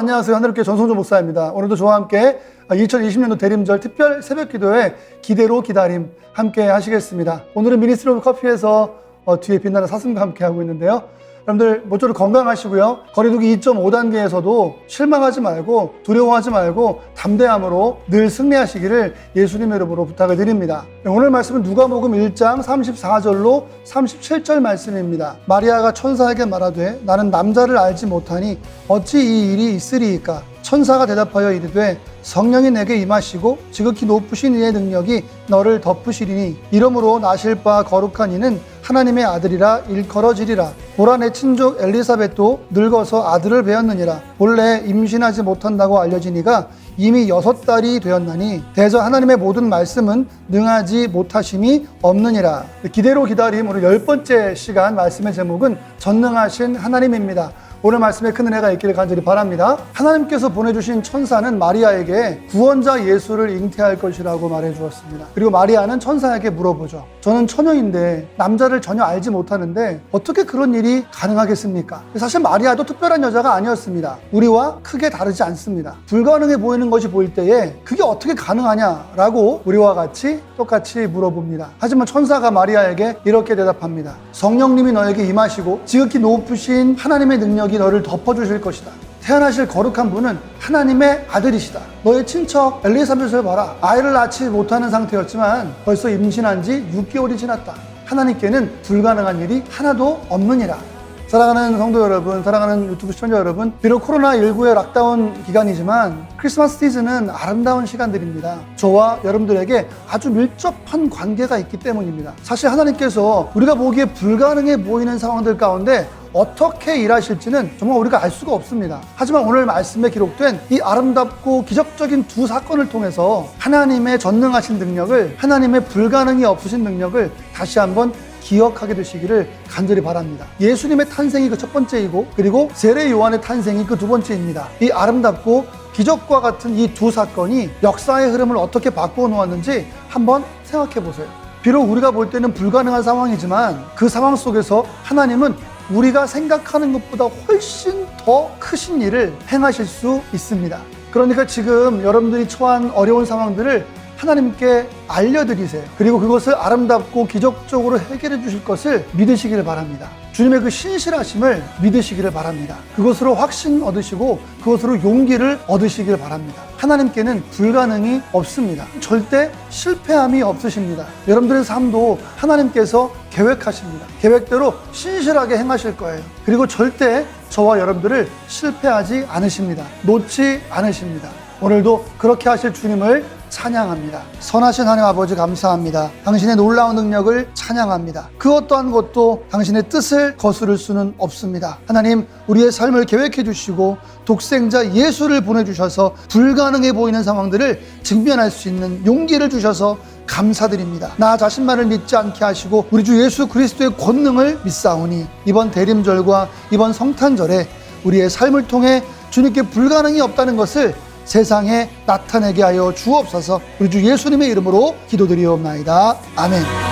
안녕하세요. 하늘교회 전성조 목사입니다. 오늘도 저와 함께 2020년도 대림절 특별 새벽 기도회 기대로 기다림 함께 하시겠습니다. 오늘은 미니스트리 커피에서 어, 뒤에 빛나는 사슴과 함께 하고 있는데요. 여러분들 모쪼록 건강하시고요. 거리두기 2.5단계에서도 실망하지 말고 두려워하지 말고 담대함으로 늘 승리하시기를 예수님의 이름으로 부탁을 드립니다. 네, 오늘 말씀은 누가복음 1장 34절로 37절 말씀입니다. 마리아가 천사에게 말하되 나는 남자를 알지 못하니 어찌 이 일이 있으리이까 천사가 대답하여 이르되 성령이 내게 임하시고 지극히 높으신 이의 능력이 너를 덮으시리니 이러므로 나실 바 거룩한 이는 하나님의 아들이라 일컬어지리라. 보라 내 친족 엘리사벳도 늙어서 아들을 배었느니라. 본래 임신하지 못한다고 알려진 이가 이미 여섯 달이 되었나니 대저 하나님의 모든 말씀은 능하지 못하심이 없느니라. 기대로 기다림 오늘 열 번째 시간 말씀의 제목은 전능하신 하나님입니다 오늘 말씀에 큰 은혜가 있기를 간절히 바랍니다. 하나님께서 보내주신 천사는 마리아에게 구원자 예수를 잉태할 것이라고 말해 주었습니다. 그리고 마리아는 천사에게 물어보죠. 저는 처녀인데 남자를 전혀 알지 못하는데 어떻게 그런 일이 가능하겠습니까? 사실 마리아도 특별한 여자가 아니었습니다. 우리와 크게 다르지 않습니다. 불가능해 보이는 것이 보일 때에 그게 어떻게 가능하냐라고 우리와 같이 똑같이 물어봅니다. 하지만 천사가 마리아에게 이렇게 대답합니다. 성령님이 너에게 임하시고 지극히 높으신 하나님의 능력이 너를 덮어주실 것이다. 태어나실 거룩한 분은 하나님의 아들이시다. 너의 친척 엘리사벳을 봐라. 아이를 낳지 못하는 상태였지만 벌써 임신한 지 6개월이 지났다. 하나님께는 불가능한 일이 하나도 없느니라. 사랑하는 성도 여러분, 사랑하는 유튜브 시청자 여러분, 비록 코로나19의 락다운 기간이지만 크리스마스 시즌은 아름다운 시간들입니다. 저와 여러분들에게 아주 밀접한 관계가 있기 때문입니다. 사실 하나님께서 우리가 보기에 불가능해 보이는 상황들 가운데 어떻게 일하실지는 정말 우리가 알 수가 없습니다. 하지만 오늘 말씀에 기록된 이 아름답고 기적적인 두 사건을 통해서 하나님의 전능하신 능력을, 하나님의 불가능이 없으신 능력을 다시 한번 기억하게 되시기를 간절히 바랍니다. 예수님의 탄생이 그 첫 번째이고 그리고 세례 요한의 탄생이 그 두 번째입니다. 이 아름답고 기적과 같은 이 두 사건이 역사의 흐름을 어떻게 바꾸어 놓았는지 한번 생각해 보세요. 비록 우리가 볼 때는 불가능한 상황이지만 그 상황 속에서 하나님은 우리가 생각하는 것보다 훨씬 더 크신 일을 행하실 수 있습니다. 그러니까 지금 여러분들이 처한 어려운 상황들을 하나님께 알려드리세요. 그리고 그것을 아름답고 기적적으로 해결해 주실 것을 믿으시기를 바랍니다. 주님의 그 신실하심을 믿으시기를 바랍니다. 그것으로 확신 얻으시고 그것으로 용기를 얻으시기를 바랍니다. 하나님께는 불가능이 없습니다. 절대 실패함이 없으십니다. 여러분들의 삶도 하나님께서 계획하십니다. 계획대로 신실하게 행하실 거예요. 그리고 절대 저와 여러분들을 실패하지 않으십니다. 놓지 않으십니다. 오늘도 그렇게 하실 주님을 찬양합니다. 선하신 하나님 아버지 감사합니다. 당신의 놀라운 능력을 찬양합니다. 그 어떠한 것도 당신의 뜻을 거스를 수는 없습니다. 하나님, 우리의 삶을 계획해 주시고 독생자 예수를 보내주셔서 불가능해 보이는 상황들을 직면할 수 있는 용기를 주셔서 감사드립니다. 나 자신만을 믿지 않게 하시고 우리 주 예수 그리스도의 권능을 믿사오니 이번 대림절과 이번 성탄절에 우리의 삶을 통해 주님께 불가능이 없다는 것을 세상에 나타내게 하여 주옵소서 우리 주 예수님의 이름으로 기도드리옵나이다. 아멘.